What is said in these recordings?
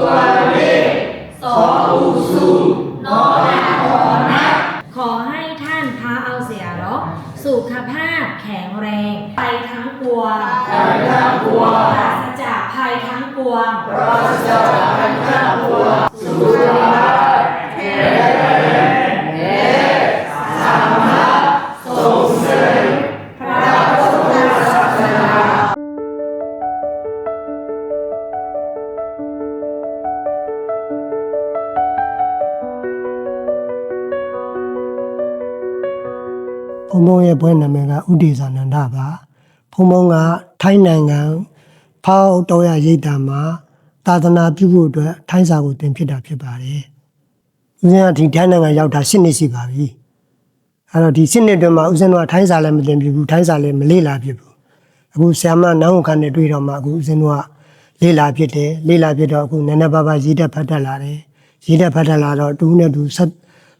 ข ဘုံဘုံရဲ့ဘွဲနာမည်ကဥဒေဇာနန္ဒပါဘုံဘုံကထိုင်းနိုင်ငံဖောက်တော်ရရိတ်တံမှာသာသနာပြုဖို့အတွက်ထိုင်းစာကိုတင်ဖြစ်တာဖြစ်ပါတယ်ဦးဇင်းကဒီထိုင်းနိုင်ငံရောက်တာ၈နှစ်ရှိပါပြီအဲ့တော့ဒီ၈နှစ်အတွင်းမှာဦးဇင်းတို့ကထိုင်းစာလည်းမတင်ပြဘူးထိုင်းစာလည်းမလေ့လာဖြစ်ဘူးအခုဆ iam မနန်းဝန်ခန်းနဲ့တွေ့တော့မှအခုဦးဇင်းတို့ကလေ့လာဖြစ်တယ်လေ့လာဖြစ်တော့အခုနည်းနည်းပါးပါးရေးတက်ဖတ်တက်လာတယ်ရေးတက်ဖတ်တက်လာတော့တူနဲ့တူဆက်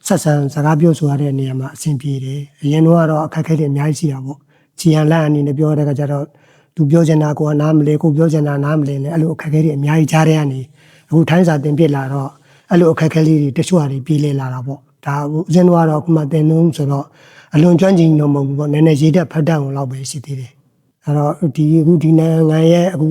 ဆက်ဆံစကားပြောဆိုရတဲ့နေရာမှာအဆင်ပြေတယ်အရင်တော့ကတော့အခက်အခဲတွေအများကြီးရှိတာပေါ့ချီဟန်လန့်အနေနဲ့ပြောရတဲ့ကကြတော့သူပြောချင်တာကိုကနားမလဲကိုပြောချင်တာနားမလဲနဲ့အဲ့လိုအခက်အခဲတွေအများကြီးကြားတဲ့ကနေအခုထိုင်းစာတင်ပြလာတော့အဲ့လိုအခက်အခဲလေးတွေတချို့ဟာတွေပြေးလဲလာတာပေါ့ဒါအခုအရင်တော့ကတော့အခုမှတင်လုံးဆိုတော့အလွန်ကျွမ်းကျင်တော့မဟုတ်ဘူးပေါ့နည်းနည်းရေးတဲ့ဖတ်တတ်အောင်လောက်ပဲရှိသေးတယ်အဲ့တော့ဒီအခုဒီနိုင်ငံရဲ့အခု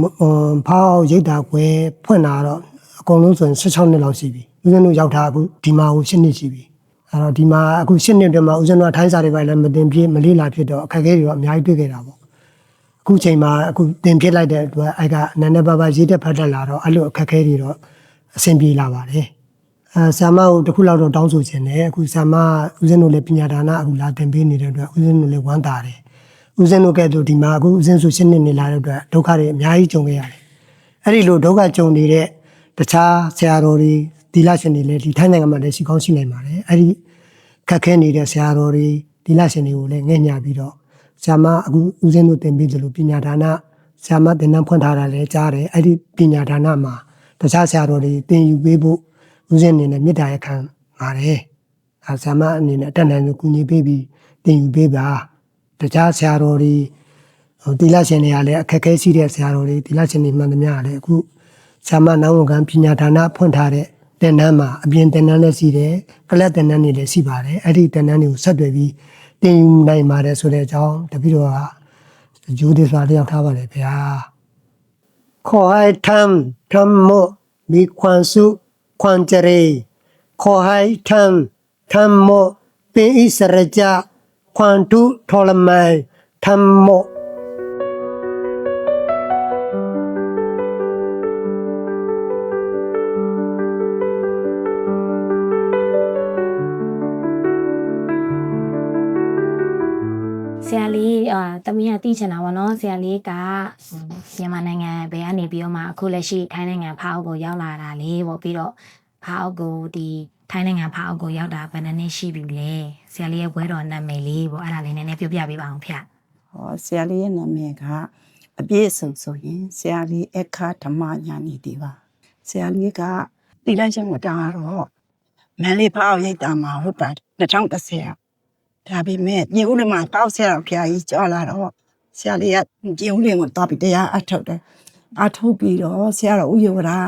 မအမ်ဖောက်ရိတ်တာကွယ်ဖွင့်လာတော့အကုန်လုံးဆိုရင်16နှစ်လောက်ရှိပြီ ဦးဇင်းတို့ရောက်တာအခုဒီမှာကို7နှစ်ရှိပြီအဲ့တော့ဒီမှာအခု7နှစ်တည်းမှာဦးဇင်းတို့ကထိုင်းစာတွေပိုင်းလည်းမတင်ပြမလေးလာဖြစ်တော့အခက်အခဲတွေတော့အများကြီးတွေ့ခဲ့တာပေါ့အခုချိန်မှာအခုတင်ပြလိုက်တဲ့အတွက်အဲ့ကနည်းနည်းပါးပါးရေးတက်ဖတ်တက်လာတော့အဲ့လိုအခက်အခဲတွေတော့အဆင်ပြေလာပါတယ်အဲဆာမကိုတစ်ခုလောက်တော့တောင်းဆိုခြင်းနဲ့အခုဆာမဦးဇင်းတို့လည်းပညာဒါနအခုလာတင်ပေးနေတဲ့အတွက်ဦးဇင်းတို့လည်းဝမ်းသာတယ်ဦးဇင်းတို့ကဲ့သို့ဒီမှာအခုဦးဇင်းဆို7နှစ်နေလာတဲ့အတွက်ဒုက္ခတွေအများကြီးကြုံခဲ့ရတယ်အဲ့ဒီလိုဒုက္ခကြုံနေတဲ့တခြားဆရာတော်တွေ ဒီလရှင်တွေလည်းဒီထိုင်းနိုင်ငံမှာလည်းရှိကောင်းရှိနိုင်ပါတယ်အဲ့ဒီခက်ခဲနေတဲ့ဆရာတော်တွေဒီလရှင်တွေကိုလည်းငဲ့ညာပြီးတော့ဆရာမအခုဦးဇင်းတို့တင်ပြီးသလိုပညာဒါနဆရာမတင်နှံဖွင့်ထားတာလည်းကြားတယ်အဲ့ဒီပညာဒါနမှာတခြားဆရာတော်တွေသင်ယူပေးဖို့ဦးဇင်းအနေနဲ့မေတ္တာရခံပါတယ်အဲဆရာမအနေနဲ့အတက်နိုင်ဆုံးကူညီပေးပြီးသင်ယူပေးပါတခြားဆရာတော်တွေဟိုတီလာရှင်တွေကလည်းအခက်အခဲရှိတဲ့ဆရာတော်တွေတီလာရှင်တွေမှန်သမျှကလည်းအခုဆာမနောင်းဝန်ခံပညာဒါနဖွင့်ထားတဲ့ တင်တန်းမှာအပြင်တင်တန်းလည်းရှိတယ်ကလပ်တင်တန်းတွေလည်းရှိပါတယ်အဲ့ဒီတင်တန်းတွေကိုဆက်သွယ်ပြီးတင်ယူနိုင်ပါတယ်ဆိုတဲ့အကြောင်းတပည့်တော်ကဂျိုးဒေစာတယောက်ထားပါတယ်ဗျာခေါ်ဟိုင်ထမ်ထမ်မို့မိခွန်စုခွန်ကြရေခေါ်ဟိုင်ထမ်ထမ်မို့ပင်ဣစရကြခွန်တုထောလမိုင်ထမ်မို့ ဆရာလေးအာတမီးကသိချင်တာပေါ့နော်ဆရာလေးကမြန်မာနိုင်ငံဘယ်ကနေပြီးတော့မှအခုလက်ရှိထိုင်းနိုင်ငံဖားအုပ်ကိုရောက်လာတာလေပေါ့ပြီးတော့ဖားအုပ်ကိုဒီထိုင်းနိုင်ငံဖားအုပ်ကိုရောက်တာဘယ်နှစ်နှစ်ရှိပြီလဲဆရာလေးရဲ့ဘွဲတော်နာမည်လေးပေါ့အဲ့ဒါလေးနည်းနည်းပြောပြပေးပါအောင်ဖေဟောဆရာလေးရဲ့နာမည်ကအပြည့်အစုံဆိုရင်ဆရာလေးအခါဓမ္မညာနေတီပါဆရာလေးကတိလိုက်ချက်မတားတော့မန်လေးဖောက်ရိတ်တာမှာဟုတ်ပါ2010 ဒါပေမဲ့ပြင်ဦးလေးမှာပေါက်ဆရာတော်ဖျာကြီးကြောလာတော့ဆရာလေးကပြင်ဦးလေးကိုတော့ပြီးတရားအထုတ်တယ်အထုတ်ပြီးတော့ဆရာတော်ဥယျဝရာ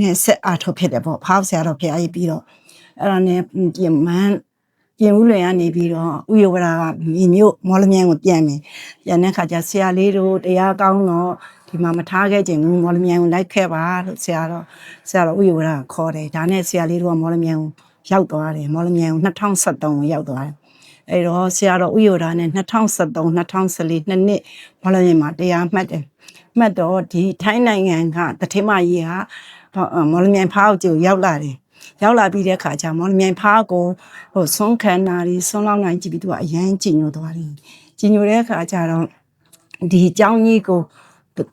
နဲ့ဆက်အထုတ်ဖြစ်တယ်ပေါ့ဖောက်ဆရာတော်ဖျာကြီးပြီးတော့အဲ့ဒါနဲ့ပြင်မန်းပြင်ဦးလွင်ကနေပြီးတော့ဥယျဝရာကမြေမြို့မော်လမြိုင်ကိုပြန်မယ်။ပြန်တဲ့ခါကျဆရာလေးတို့တရားကောင်းတော့ဒီမှာမထားခဲ့ခြင်းဘူးမော်လမြိုင်ကိုလိုက်ခဲ့ပါလို့ဆရာတော်ဆရာတော်ဥယျဝရာကခေါ်တယ်။ဒါနဲ့ဆရာလေးတို့ကမော်လမြိုင်ကိုရောက်သွားတယ်။မော်လမြိုင်ကို2023ကိုရောက်သွားတယ်။ အဲတော့ဆရာတော်ဥယျဝရာနဲ့2023 2014နှစ်နှစ်မော်လမြိုင်မှာတရားမှတ်တယ်။မှတ်တော့ဒီထိုင်းနိုင်ငံကတထေမကြီးကမော်လမြိုင်ဖောက်ကျကိုရောက်လာတယ်။ရောက်လာပြီးတဲ့အခါကျမော်လမြိုင်ဖားကိုဟိုဆွန်းခန္ဓာတွေဆွန်းလောက်နိုင်ကြည့်ပြီးသူကအရန်ကြည်ညိုသွားတယ်ကြည်ညိုတဲ့အခါကျတော့ဒီအကြောင်းကြီးကိုဟို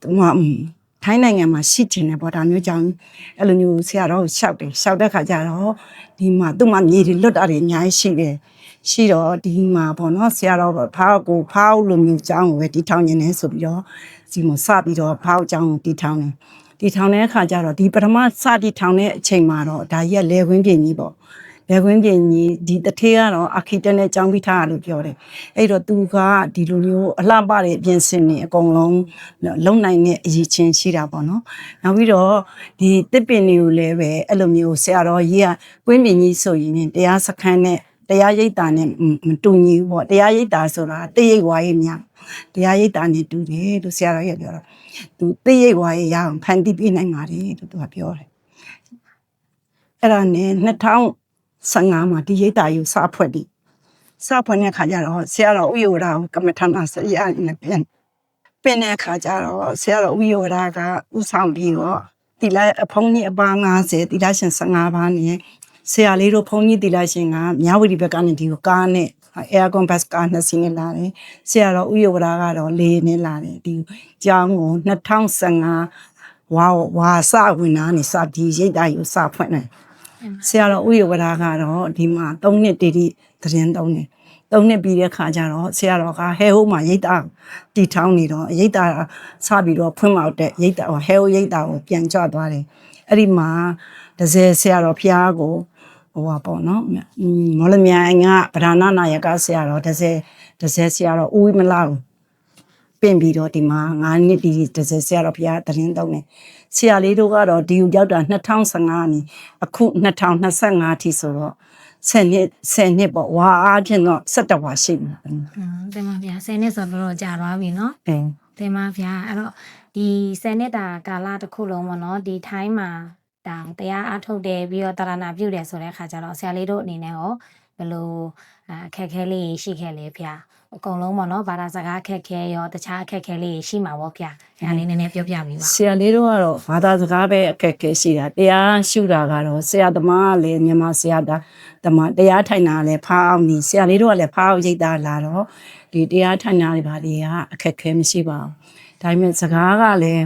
ထိုင်းနိုင်ငံမှာရှိတင်တယ်ပေါ့ဒါမျိုးကြောင့်အဲ့လိုမျိုးဆရာတော်ကိုရှောက်တယ်ရှောက်တဲ့အခါကျတော့ဒီမှာသူ့မှာမြေတွေလွတ်တာတွေအများကြီးရှိတယ်ရှိတော့ဒီမှာပေါ့နော်ဆရာတော်ဖားကိုဖားလိုမျိုးကြောင်းကိုပဲတီထောင်နေတယ်ဆိုပြီးတော့ဒီမှာစပြီးတော့ဖားကြောင်းကိုတီထောင်တယ်ဒီထောင်တဲ့အခါကျတော့ဒီပထမစတီထောင်တဲ့အချိန်မှာတော့ဒါကြီးကလေခွင်းပြင်ကြီးပေါ့ ဘယ်ကွင်းပြင်ကြီးဒီတထေးကတော့အာခီတက်နဲ့ကြောင်းပြီးထားရလို့ပြောတယ်အဲ့တော့သူကဒီလိုမျိုးအလှပတဲ့အပြင်စင်နေအကုန်လုံးလုံနိုင်တဲ့အရေးချင်းရှိတာပေါ့နော်နောက်ပြီးတော့ဒီတစ်ပင်တွေကိုလည်းပဲအဲ့လိုမျိုးဆရာတော်ကြီးကကွင်းပြင်ကြီးဆိုရင်တရားစခန်းနဲ့တရားရိပ်တာနဲ့မတူညီဘူးပေါ့တရားရိပ်တာဆိုတာတိရိပ်ဝါရေးများတရားရိပ်တာနဲ့တူတယ်လို့ဆရာတော်ကြီးကပြောတော့သူတိရိပ်ဝါရေးရအောင်ဖန်တီးပြနိုင်ပါတယ်လို့သူကပြောတယ်အဲ့ဒါနဲ့ 2015မှာဒီရိပ်တာယူစဖွဲ့ပြီးစဖွဲ့တဲ့ခါကျတော့ဆရာတော်ဥယျာဉ်ကိုကမ္မထနာဆရာကြီးနဲ့ပြန်ပင်တဲ့ခါကျတော့ဆရာတော်ဥယျာဉ်ကဥဆောင်ပြီးတော့တိလိုက်အဖုံးကြီးအပါ90တိလိုက်ရှင်15ပါးနဲ့ဆရာလေးတို့ဖုံးကြီးတိလိုက်ရှင်ကမြဝတီဘက်ကနေဒီကိုကားနဲ့ aircon bus ကားနှစ်စီးနဲ့လာတယ်ဆရာတော်ဥယျာဉ်ကတော့လေနဲ့လာတယ်ဒီကျောင်းကို2015ဝါဝါစဝင်နာနေစပြီးရိတ်တာယူစဖွင့်တယ် ဆရာတော်ဥယျာဉ်ကတော့ဒီမှာ3နှစ်တည်တည်သတင်းသုံးတယ်သုံးနှစ်ပြီးတဲ့ခါကျတော့ဆရာတော်ကဟဲဟိုးမှာရိတ်တာတီထောင်းနေတော့ရိတ်တာစပြီးတော့ဖွင့်မောက်တဲ့ရိတ်တာဟဲဟိုးရိတ်တာကိုပြန်ကြွသွားတယ်အဲ့ဒီမှာဒဇယ်ဆရာတော်ဖျားကိုဟိုပါပေါ့နော်อืมမော်လမြိုင်ကဗဒနာနာယကဆရာတော်ဒဇယ်ဒဇယ်ဆရာတော်ဦးဝိမလာကို ပင့်ပြီးတော့ဒီမှာ9နှစ်ဒီဒဇယ်ဆရာတော်ဖျားသတင်းသုံးတယ်ဆရာလေးတို့ကတော့ဒီကိုရောက်တာ2015နေအခု2025အထိဆိုတော့10နှစ်10နှစ်ပေါ့ဝါအားဖြင့်တော့17ဝါရှိမှာ อืมတင်ပါဗျာ10နှစ်ဆိုတော့တော်တော်ကြာသွားပြီเนาะ အင်း တင်ပါဗျာအဲ့တော့ဒီ10နှစ်တာကာလတစ်ခုလုံးပေါ့နော်ဒီထိုင်းမှာဒါတရားအားထုတ်တယ်ပြီးတော့တာရဏပြုတယ်ဆိုတဲ့အခါကျတော့ဆရာလေးတို့အနေနဲ့ရောဘယ်လိုအခက်အခဲလေးရှိခဲ့လဲဗျာ အကုန်လုံးပေါ့နော်ဘာသာစကားအခက်အခဲရောတခြားအခက်အခဲလေးရှိမှာပေါ့ဗျာအဲ့ဒါလေးနည်းနည်းပြောပြပေးပါဆရာလေးတို့ကတော့ဘာသာစကားပဲအခက်အခဲရှိတာတရားရှုတာကတော့ဆရာသမားကလည်းမြန်မာဆရာသားသမားတရားထိုင်တာကလည်းဖားအောင်နေဆရာလေးတို့ကလည်းဖားအောင်ရိတ်တာလာတော့ဒီတရားထိုင်တာတွေဘာတွေကအခက်အခဲမရှိပါဘူးဒါပေမဲ့စကားကလည်း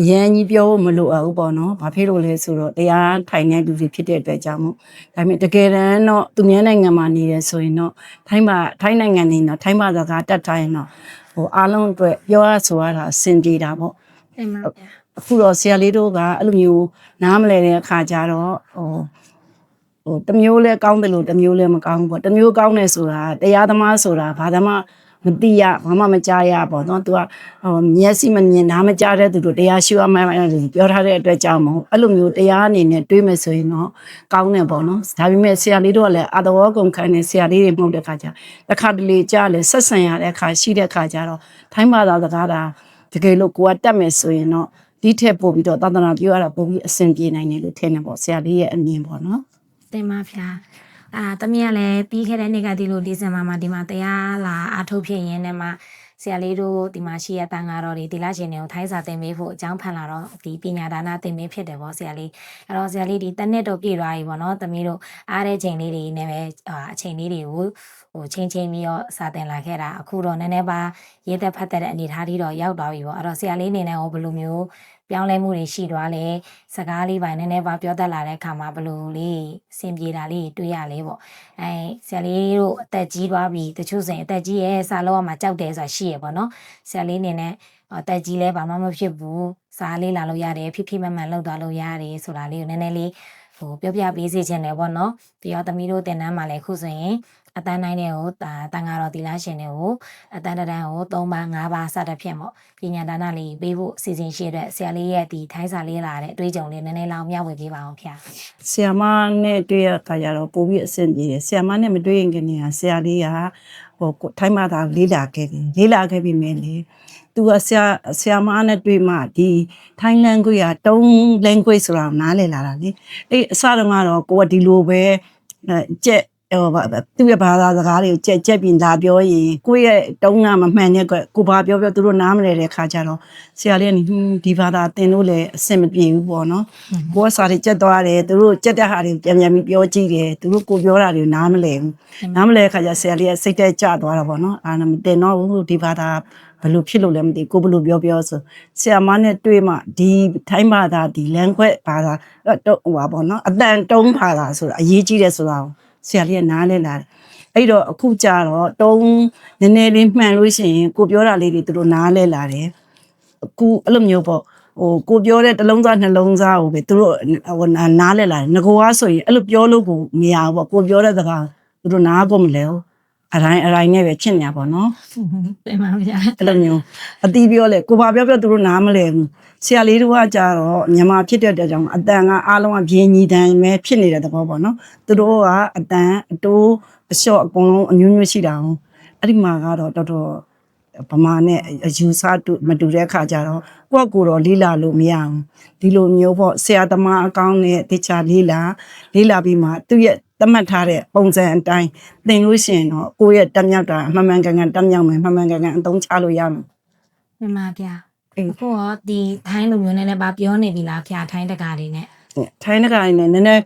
အရင်ကြီးပြောဖို့မလိုအပ်ဘူးပေါ့နော်။ဘာဖြစ်လို့လဲဆိုတော့တရားထိုင်တဲ့လူတွေဖြစ်တဲ့အတွက်ကြောင့်မို့ဒါပေမဲ့တကယ်တမ်းတော့သူများနိုင်ငံမှာနေရဆိုရင်တော့ထိုင်းမှာထိုင်းနိုင်ငံနေတော့ထိုင်းမှာစကားတတ်တိုင်းတော့ဟိုအားလုံးအတွက်ပြောရဆိုရတာအဆင်ပြေတာပေါ့။တင်ပါဗျာအခုတော့ဆရာလေးတို့ကအဲ့လိုမျိုးနားမလဲတဲ့အခါကျတော့ဟိုဟိုတစ်မျိုးလဲကောင်းတယ်လို့တစ်မျိုးလဲမကောင်းဘူးပေါ့တစ်မျိုးကောင်းတယ်ဆိုတာတရားသမားဆိုတာဘာသမား မတိရဘာမှမကြားရပေါ့နော်သူကဟိုမျက်စိမမြင်နားမကြားတဲ့သူတို့တရားရှိရမှန်းပြောထားတဲ့အတွက်ကြောင့်မဟုတ်အဲ့လိုမျိုးတရားအနေနဲ့တွေးမယ်ဆိုရင်တော့ကောင်းတယ်ပေါ့နော်ဒါပေမဲ့ဆရာလေးတို့ကလည်းအတော်ကုန်ခံတဲ့ဆရာလေးတွေမဟုတ်တဲ့ခါကျတစ်ခါတလေကြားလဲဆက်ဆံရတဲ့အခါရှိတဲ့အခါကျတော့ထိုင်းဘာသာစကားတာတကယ်လို့ကိုကတတ်မယ်ဆိုရင်တော့ဒီထက်ပို့ပြီးတော့သာသနာပြုရတာပို့ပြီးအဆင်ပြေနိုင်တယ်လို့ထင်တယ်ပေါ့ဆရာလေးရဲ့အမြင်ပေါ့နော်တင်ပါဗျာ အာတမီးကလည်းပြီးခဲ့တဲ့နေ့ကဒီလိုဒီဇင်ဘာမှာဒီမှာတရားလာအားထုတ်ဖြစ်ရင်းနဲ့မှာဆရာလေးတို့ဒီမှာရှိရတန်ဃာတော်တွေဒီလရှင်တွေကိုထိုင်းစာသင်ပေးဖို့အကြောင်းဖန်လာတော့ဒီပညာဒါနသင်ပေးဖြစ်တယ်ပေါ့ဆရာလေးအဲ့တော့ဆရာလေးဒီတစ်နှစ်တော့ပြည့်သွားပြီပေါ့နော်တမီးတို့အားတဲ့ချိန်လေးတွေနဲ့ပဲအာအချိန်လေးတွေကိုဟိုချင်းချင်းပြီးတော့စာသင်လာခဲ့တာအခုတော့နည်းနည်းပါရေးသက်ဖတ်သက်တဲ့အနေအထားလေးတော့ရောက်သွားပြီပေါ့အဲ့တော့ဆရာလေးအနေနဲ့ဟောဘယ်လိုမျိုး ပြောင်းလဲမှုတွေရှိသွားလဲစကားလေးပိုင်းနည်းနည်းပါပြောတတ်လာတဲ့အခါမှာဘယ်လိုလေးစင်ပြေတာလေးတွေ့ရလဲပေါ့အဲဆရာလေးတို့အသက်ကြီးသွားပြီတချို့ဆိုရင်အသက်ကြီးရဲ့စာလုံးကမှကြောက်တယ်ဆိုတာရှိရပေါ့နော်ဆရာလေးအနေနဲ့အသက်ကြီးလဲဘာမှမဖြစ်ဘူးစားလေးလာလို့ရတယ်ဖိဖိမမှန်လောက်သွားလို့ရတယ်ဆိုတာလေးကိုနည်းနည်းလေး ဟိုပြောပြပေးစေချင်တယ်ပေါ့နော်ပြီးတော့သမီးတို့တင်တန်းမှာလည်းခုဆိုရင်အတန်းတိုင်းတွေကိုတာတန်ဃာတော်တီလာရှင်တွေကိုအတန်းတစ်တန်းကို3ပါး5ပါးစသဖြင့်ပေါ့ပညာဒါနလေးပေးဖို့အစီအစဉ်ရှိတဲ့ဆရာလေးရဲ့ဒီထိုင်းစာလေးလာတဲ့အတွေ့အကြုံလေးနည်းနည်းလောက်မျှဝေပေးပါအောင်ဗျာဆရာမနဲ့တွေ့ရခါကျတော့ပို့ပြီးအဆင်ပြေတယ်ဆရာမနဲ့မတွေ့ရင်ကနေကဆရာလေးကဟိုကိုထိုင်းမှာသာလေးလာခဲ့တယ်လေးလာခဲ့ပြီမယ်လေ သူကဆရာဆရာမနဲ့တွေ့မှဒီထိုင်း language ကတုံး language ဆိုတာကိုနားလည်လာတာလေအဲ့အစတုန်းကတော့ကိုကဒီလိုပဲအဲကြက်ဟိုဘာသူ့ရဲ့ဘာသာစကားတွေကိုကြက်ကြက်ပြင်လာပြောရင်ကိုယ့်ရဲ့တုံးကမမှန်တဲ့ကွကိုဘာပြောပြောသူတို့နားမလဲတဲ့ခါကျတော့ဆရာလေးကဟွန်းဒီဘာသာသင်လို့လည်းအဆင်မပြေဘူးပေါ့နော်ကိုယ်ကစာတွေကြက်သွားတယ်သူတို့ကြက်တဲ့ဟာတွေပြန်ပြန်ပြီးပြောကြည့်တယ်သူတို့ကိုပြောတာတွေနားမလဲဘူးနားမလဲခါကျဆရာလေးကစိတ်တက်ကြသွားတာပေါ့နော်အာမတင်တော့ဘူးဒီဘာသာ ဘယ်လိုဖြစ်လို့လဲမသိဘူးကိုဘယ်လိုပြောပြောဆိုဆရာမနဲ့တွေ့မှဒီထိုင်းဘာသာဒီ language ဘာသာတော့ဟိုပါပေါ့နော်အတန်တုံးဘာသာဆိုတာအရေးကြီးတယ်ဆိုတာကိုဆရာလေးကနားလဲလာတယ်အဲ့တော့အခုကြတော့တုံးနည်းနည်းလေးမှန်လို့ရှိရင်ကိုပြောတာလေးတွေသူတို့နားလဲလာတယ်အခုအဲ့လိုမျိုးပေါ့ဟဟိုကိုပြောတဲ့တစ်လုံးသားနှလုံးသားကိုပဲသူတို့ဟိုနာနားလဲလာတယ်ငကောကဆိုရင်အဲ့လိုပြောလို့ကိုမရဘူးပေါ့ကိုပြောတဲ့စကားသူတို့နားကိုမလဲဘူး အတိုင်းအတိုင်းနဲ့ပဲဖြစ်နေတာပေါ့နော်တင်ပါဗျာအဲ့လိုမျိုးအတီးပြောလဲကိုဘာပြောပြောသူတို့နားမလဲဘူးဆရာလေးတို့ကကြတော့မြန်မာဖြစ်တဲ့အတွက်ကြောင့်အတန်ကအားလုံးကပြင်းညီတန်ပဲဖြစ်နေတဲ့သဘောပေါ့နော်သူတို့ကအတန်အတိုးအလျှော့အကုန်လုံးအညွှန်းညွှန်းရှိတာအောင်အဲ့ဒီမှာကတော့တော်တော်ဗမာနဲ့အယူဆတူမတူတဲ့ခါကျတော့ကိုယ့်ကိုယ်တော့လေးလာလို့မရအောင်ဒီလိုမျိုးပေါ့ဆရာသမားအကောင်းနဲ့တခြားလေးလာလေးလာပြီးမှသူ့ရဲ့ သတ်မှတ်ထားတဲ့ပုံစံအတိုင်းသင်လို့ရှိရင်တော့ကိုယ့်ရဲ့တက်မြောက်တာအမှန်မှန်ကန်ကန်တက်မြောက်မယ်မှန်မှန်ကန်ကန်အသုံးချလို့ရမယ်တင်ပါဗျာအေးအခုရောဒီထိုင်းလူမျိုးနဲ့လည်းဗာပြောနေပြီလားဗျာထိုင်းတကာတွေနဲ့ထိုင်းနဂိုင်းနဲ့နည်းနည်း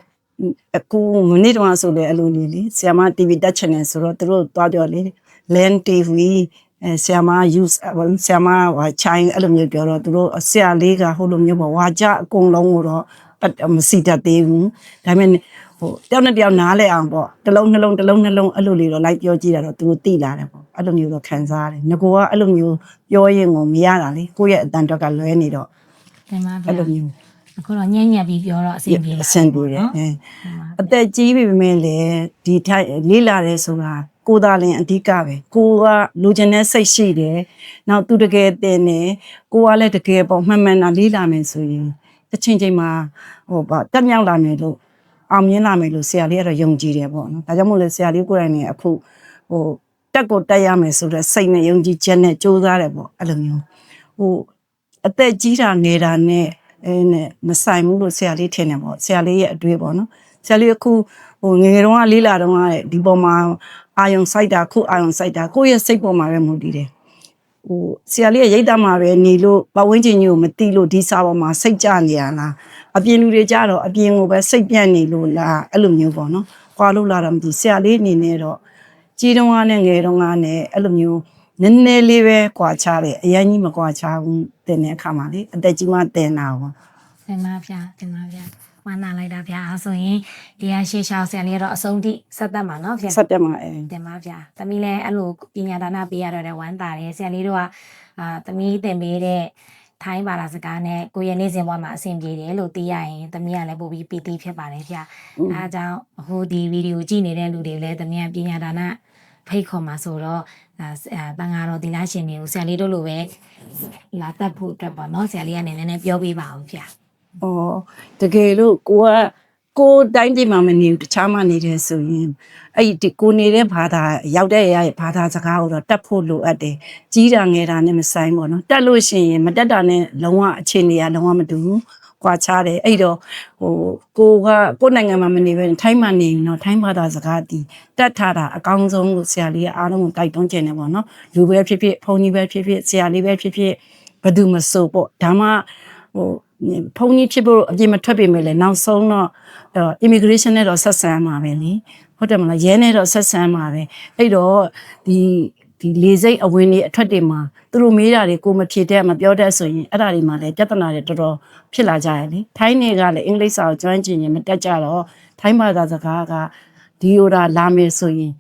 အခုမနေ့တုန်းကဆိုလေအဲ့လိုလေးလေဆီယမ TV တက် channel ဆိုတော့သူတို့တွားပြောလေ land TV အဲဆီယမ use ဆီယမဟို chine အဲ့လိုမျိုးပြောတော့သူတို့ဆရာလေးကဟိုလိုမျိုးပေါ့ဝါကြအကုန်လုံးကိုတော့အမစီတတ်သေးဘူးဒါပေမဲ့ ဟိုတယောက်နဲ့တယောက်နားလဲအောင်ပေါ့တစ်လုံးနှလုံးတစ်လုံးနှလုံးအဲ့လိုလေးတော့လိုက်ပြောကြည့်တာတော့သူတို့သိလာတယ်ပေါ့အဲ့လိုမျိုးတော့ခံစားရတယ်ငကောကအဲ့လိုမျိုးပြောရင်ကိုမရတာလေကိုယ့်ရဲ့အတန်တော့ကလွဲနေတော့တင်ပါဗျာအဲ့လိုမျိုးအခုတော့ညံ့ညက်ပြီးပြောတော့အဆင်ပြေလားအဆင်ပြေတယ်အဲအသက်ကြီးပြီပဲလေဒီထိုက်လေးလာတယ်ဆိုတာကိုယ်သားလင်အဓိကပဲကိုကလူကျင်တဲ့စိတ်ရှိတယ်နောက်သူတကယ်တင်တယ်ကိုကလည်းတကယ်ပေါ့မှန်မှန်တာလေးလာမယ်ဆိုရင်တစ်ချိန်ချိန်မှာဟိုပါတက်မြောက်လာမယ်လို့ အောင်မြင်လာမယ်လို့ဆရာလေးကတော့ယုံကြည်တယ်ပေါ့နော်ဒါကြောင့်မို့လဲဆရာလေးကိုယ်တိုင်နေအခုဟိုတက်ကိုတက်ရမယ်ဆိုတော့စိတ်နဲ့ယုံကြည်ချက်နဲ့ကြိုးစားတယ်ပေါ့အဲ့လိုမျိုးဟိုအသက်ကြီးတာနေတာနဲ့အဲနဲ့မဆိုင်ဘူးလို့ဆရာလေးထင်တယ်ပေါ့ဆရာလေးရဲ့အတွေ့ပေါ့နော်ဆရာလေးအခုဟိုငယ်ငယ်တုန်းကလေးလာတုန်းကဒီပေါ်မှာအာယုံစိုက်တာခုအာယုံစိုက်တာကိုယ့်ရဲ့စိတ်ပေါ်မှာပဲမူတည်တယ်ဟိုဆရာလေးရဲ့ရိတ်တမှာပဲနေလို့ပတ်ဝန်းကျင်ကြီးကိုမတိလို့ဒီစာပေါ်မှာစိတ်ကြနေရလား အပြင်လူတွေကြတော့အပြင်ကိုပဲစိတ်ပြန့်နေလို့လားအဲ့လိုမျိုးပေါ့နော်ခွာလို့လာတော့မသိဆရာလေးအနေနဲ့တော့ကြီးတုန်းကနဲ့ငယ်တုန်းကနဲ့အဲ့လိုမျိုးနည်းနည်းလေးပဲကွာခြားတယ်အရင်ကြီးမကွာခြားဘူးတင်တဲ့အခါမှာလေအသက်ကြီးမှတင်တာပေါ့တင်ပါဗျာတင်ပါဗျာဝမ်းသာလိုက်တာဗျာအဲဆိုရင်ဒီဟာရှေ့ရှောက်ဆရာလေးကတော့အဆုံးထိဆက်သက်မှာနော်ဗျာဆက်တက်မှာအဲတင်ပါဗျာ။သမီးလည်းအဲ့လိုပညာဒါနပေးရတော့တဲ့ဝမ်းသာတယ်။ဆရာလေးတို့ကအာသမီးသင်ပေးတဲ့ ထိုင်းဘာသာစကားနဲ့ကိုယ့်ရဲ့နေ့စဉ်ဘဝမှာအဆင်ပြေတယ်လို့သိရရင်သမီးကလည်းပို့ပြီးပီတိဖြစ်ပါတယ်ဗျာ။အဲဒါကြောင့်အခုဒီဗီဒီယိုကြည့်နေတဲ့လူတွေလည်းသမီးကပညာဒါနဖိတ်ခေါ်မှာဆိုတော့ဒါအာတန်ဃာတော်ဒီလားရှင်တွေကိုဆရာလေးတို့လိုပဲလာတတ်ဖို့အတွက်ပေါ့နော်ဆရာလေးကနေနည်းနည်းပြောပြပါအောင်ဗျာဩတကယ်လို့ကိုက ကိုယ်တိုင်းပြည်မှာမနေဘူးတခြားမှာနေတယ်ဆိုရင်အဲ့ဒီကိုနေတဲ့ဘာသာရောက်တဲ့ရရဲ့ဘာသာစကားကိုတော့တတ်ဖို့လိုအပ်တယ်ကြီးတာငယ်တာနဲ့မဆိုင်ပေါ့နော်တက်လို့ရှိရင်မတက်တာနဲ့လုံးဝအခြေအနေကလုံးဝမတူဘူးကွာခြားတယ်အဲ့တော့ဟိုကိုကကိုယ့်နိုင်ငံမှာမနေဘဲထိုင်းမှာနေရင်တော့ထိုင်းဘာသာစကားတီတတ်ထားတာအကောင်းဆုံးလို့ဆရာလေးကအားလုံးကိုတိုက်တွန်းကျင်တယ်ပေါ့နော်လူပဲဖြစ်ဖြစ်ဘုန်းကြီးပဲဖြစ်ဖြစ်ဆရာလေးပဲဖြစ်ဖြစ်ဘယ်သူမဆိုပေါ့ဒါမှဟို ဘုန်းကြီးဖြစ်ဖို့အပြင်မထွက်ပေမဲ့လည်းနောက်ဆုံးတော့အဲ immigration နဲ့တော့ဆက်ဆံမှာပဲလေဟုတ်တယ်မလားရဲနဲ့တော့ဆက်ဆံမှာပဲအဲ့တော့ဒီဒီလေစိတ်အဝင်တွေအထွက်တွေမှာသူတို့မေးတာတွေကိုမဖြေတဲ့မပြောတတ်ဆိုရင်အဲ့ဒါတွေမှာလည်းပြဿနာတွေတော်တော်ဖြစ်လာကြရလေထိုင်းတွေကလည်းအင်္ဂလိပ်စာကိုကျွမ်းကျင်ရင်မတက်ကြတော့ထိုင်းဘာသာစကားကဒီယိုတာလာမယ်ဆိုရင်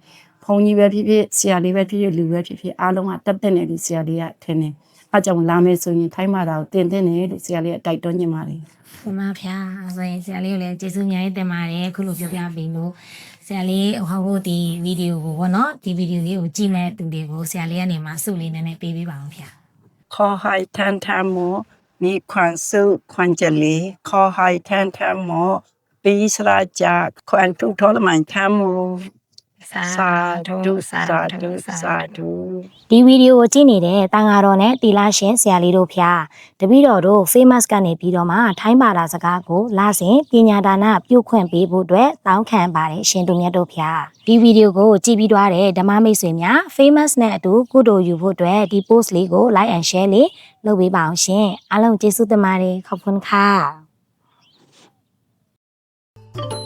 ဘုန်းကြီးပဲဖြစ်ဖြစ်ဆရာလေးပဲဖြစ်ဖြစ်လူပဲဖြစ်ဖြစ်အားလုံးကတက်တဲ့နေလို့ဆရာလေးကထင်တယ် အားကြောင့်လာမယ်ဆိုရင်ထိုင်းဘာသာကိုတင်တင်နေလို့ဆရာလေးကတိုက်တွန်းနေပါတယ် တင်ပါဗျာအဲဆိုရင်ဆရာလေးကိုလည်းကျေးဇူးအများကြီးတင်ပါတယ်အခုလိုပြောပြပေးလို့ဆရာလေးဟောဖို့ဒီဗီဒီယိုကိုပေါ့နော်ဒီဗီဒီယိုလေးကိုကြည့်မဲ့သူတွေကိုဆရာလေးကနေမှစုလေးနည်းနည်းပေးပေးပါအောင်ဗျာ ขอให้ท่านทั้งหมดมีความสุขความเจริญขอให้ท่านทั้งหมดปราศจากความทุกข์ทรมานทั้งหมด စာဓုစာဓုစာဓုဒီဗီဒီယိုကိုကြည့်နေတဲ့တန်ဃာတော်နဲ့တီလာရှင်ဆရာလေးတို့ဖျားတပည့်တော်တို့ famous ကနေပြီးတော့မှထိုင်းဘာသာစကားကိုလာစဉ်ပညာဒါနပြုခွင့်ပေးဖို့အတွက်တောင်းခံပါတယ်ရှင်သူမြတ်တို့ဖျားဒီဗီဒီယိုကိုကြည့်ပြီးသွားတဲ့ဓမ္မမိတ်ဆွေများ famous နဲ့အတူကုတို့ယူဖို့အတွက်ဒီ post လေးကို like and share လေးလုပ်ပေးပါအောင်ရှင်အားလုံးကျေးဇူးတင်ပါတယ်ခေါပွန်ခါ thank you